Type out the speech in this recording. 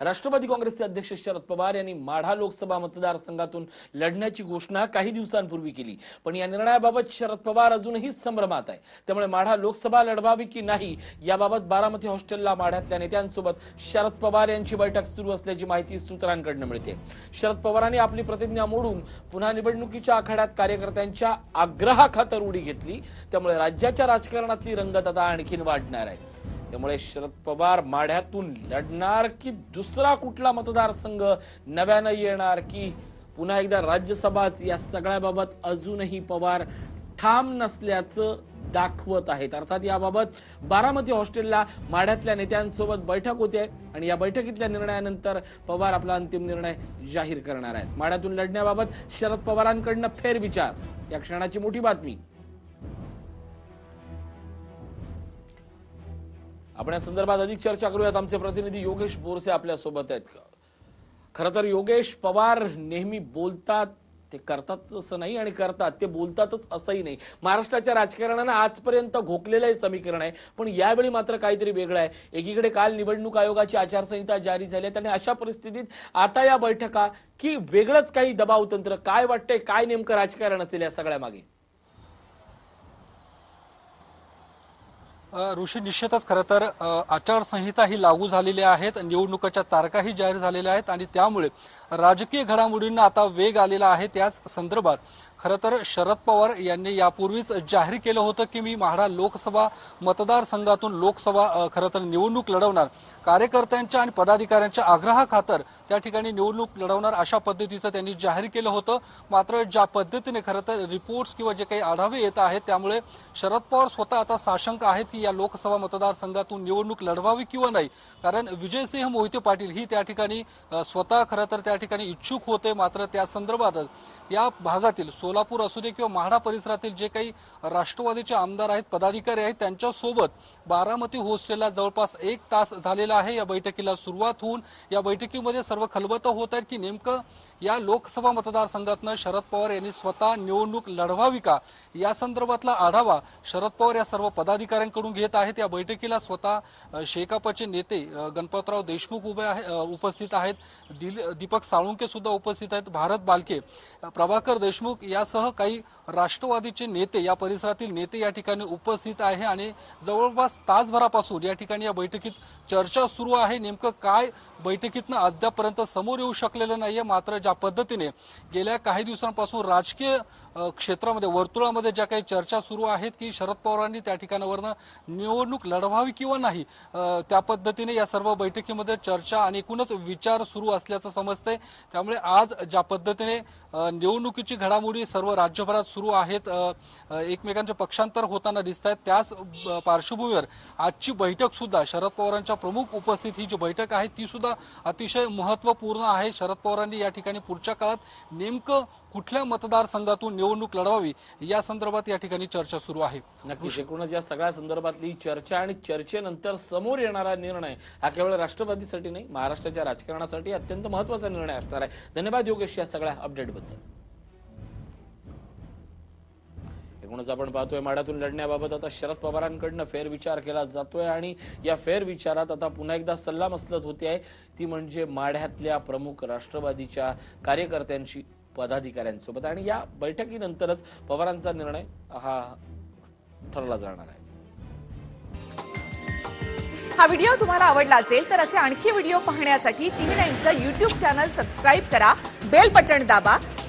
राष्ट्रवादी काँग्रेसचे अध्यक्ष शरद पवार यांनी माढा लोकसभा मतदारसंघातून लढण्याची घोषणा काही दिवसांपूर्वी केली. पण या निर्णयाबाबत शरद पवार अजूनही संभ्रमात आहे. त्यामुळे माढा लोकसभा लढवावी की नाही याबाबत बारामती हॉस्टेलला माढ्यातल्या नेत्यांसोबत शरद पवार यांची बैठक सुरू असल्याची माहिती सूत्रांकडून मिळते. शरद पवारांनी आपली प्रतिज्ञा मोडून पुन्हा निवडणुकीच्या आखाड्यात कार्यकर्त्यांच्या आग्रहाखातर उडी घेतली. त्यामुळे राज्याच्या राजकारणातली रंगत आता आणखीन वाढणार आहे. त्यामुळे शरद पवार माढ्यातून लढणार की दुसरा कुठला मतदारसंघ नव्यानं येणार की पुन्हा एकदा राज्यसभाच? या सगळ्याबाबत अजूनही पवार ठाम नसल्याचं दाखवत आहेत. अर्थात याबाबत बारामती हॉस्टेलला माढ्यातल्या नेत्यांसोबत बैठक होते आणि या बैठकीतल्या निर्णयानंतर पवार आपला अंतिम निर्णय जाहीर करणार आहेत. माढ्यातून लढण्याबाबत शरद पवारांकडनं फेरविचार. या क्षणाची मोठी बातमी आपण या संदर्भात अधिक चर्चा करूयात. आमचे प्रतिनिधी योगेश बोरसे आपल्यासोबत आहेत. खरं तर योगेश पवार नेहमी बोलतात ते करतात असं नाही आणि करतात ते बोलतातच असंही नाही. महाराष्ट्राच्या राजकारणानं आजपर्यंत घोकलेलं हे समीकरण आहे पण यावेळी मात्र काहीतरी वेगळं आहे. एकीकडे काल निवडणूक आयोगाची आचारसंहिता जारी झाली आहे आणि अशा परिस्थितीत आता या बैठका की वेगळंच काही दबाव तंत्र काय वाटतंय काय नेमकं राजकारण असेल या सगळ्या मागे ऋषी निश्चितच खरं तर आचारसंहिताही आचारसंहिता ही लागू झालेली आहेत निवडणुकाच्या तारखाही जाहीर झालेल्या आहेत आणि त्यामुळे राजकीय घडामोडींना आता वेग आलेला आहे त्याच संदर्भात. खरं तर शरद पवार यांनी यापूर्वीच जाहीर केलं होतं की मी म्हाडा लोकसभा मतदारसंघातून लोकसभा खरं तर निवडणूक लढवणार. कार्यकर्त्यांच्या आणि पदाधिकाऱ्यांच्या आग्रहाखातर त्या ठिकाणी निवडणूक लढवणार अशा पद्धतीचं त्यांनी जाहीर केलं होतं. मात्र ज्या पद्धतीने खरं तर रिपोर्ट्स किंवा जे काही आढावे येत आहेत त्यामुळे शरद पवार स्वतः आता साशंक आहेत की या लोकसभा मतदारसंघातून निवडणूक लढवावी किंवा नाही. कारण विजयसिंह मोहिते पाटील ही त्या ठिकाणी स्वतः खरं तर त्या ठिकाणी इच्छुक होते. मात्र त्या संदर्भातच या भागातील सोलापूर असू दे किंवा म्हाडा परिसरातील जे काही राष्ट्रवादीचे आमदार आहेत पदाधिकारी आहेत त्यांच्यासोबत बारामती होस्टेलला जवळपास एक तास झालेला आहे. या बैठकीला सुरुवात होऊन या बैठकीमध्ये सर्व खलबत होत आहेत की नेमकं या लोकसभा मतदारसंघातनं शरद पवार यांनी स्वतः निवडणूक लढवावी का? या संदर्भातला आढावा शरद पवार या सर्व पदाधिकाऱ्यांकडून घेत आहेत. या बैठकीला स्वतः शेकापचे नेते गणपतराव देशमुख उभे आहे उपस्थित आहेत. दिल- दीपक साळुंके सुद्धा उपस्थित आहेत. भारत बालके प्रभाकर देशमुख यासह काही राष्ट्रवादीचे नेते या परिसरातील नेते या ठिकाणी उपस्थित आहे आणि जवळपास तासभरापासून या ठिकाणी या बैठकीत चर्चा सुरू आहे. नेमकं काय बैठकीतनं अद्यापर्यंत समोर येऊ शकलेलं नाहीये मात्र ज्या पद्धतीने गेल्या काही दिवसांपासून राजकीय क्षेत्रामध्ये वर्तुळामध्ये ज्या काही चर्चा सुरू आहेत की शरद पवारांनी त्या ठिकाणावरनं निवडणूक लढवावी किंवा नाही त्या पद्धतीने या सर्व बैठकीमध्ये चर्चा आणि एकूणच विचार सुरू असल्याचं समजतंय. त्यामुळे आज ज्या पद्धतीने निवडणुकीची घडामोडी सर्व राज्यभरात सुरू आहेत एकमेकांचे पक्षांतर होताना दिसत आहेत त्याच पार्श्वभूमीवर आजची बैठक सुद्धा शरद पवारांच्या प्रमुख उपस्थित ही जी बैठक आहे ती सुद्धा अतिशय महत्त्वपूर्ण आहे. शरद पवारांनी या ठिकाणी पुढच्या काळात नेमकं कुठल्या मतदारसंघातून निवडणूक लढवावी या संदर्भात या ठिकाणी चर्चा सुरू आहे. नक्कीच. एकूणच या सगळ्या संदर्भातली चर्चा आणि चर्चेनंतर समोर येणारा निर्णय हा केवळ राष्ट्रवादीसाठी नाही महाराष्ट्राच्या राजकारणासाठी अत्यंत महत्त्वाचा निर्णय असणार आहे. धन्यवाद योगेश या सगळ्या अपडेटबद्दल एकूणच आपण पाहतोय माड्यातून लढण्याबाबत आता शरद पवारांकडनं फेरविचार केला जातोय आणि या फेरविचारात आता पुन्हा एकदा सल्ला मसलत होते आहे. ती म्हणजे माढ्यातल्या प्रमुख राष्ट्रवादीच्या कार्यकर्त्यांशी पदाधिकाऱ्यांसोबत. आणि या बैठकीनंतरच पवारांचा निर्णय हा ठरला जाणार आहे. हा व्हिडिओ तुम्हाला आवडला असेल तर असे आणखी व्हिडिओ पाहण्यासाठी टीव्ही नाईनचं युट्यूब चॅनल सबस्क्राईब करा बेल बटण दाबा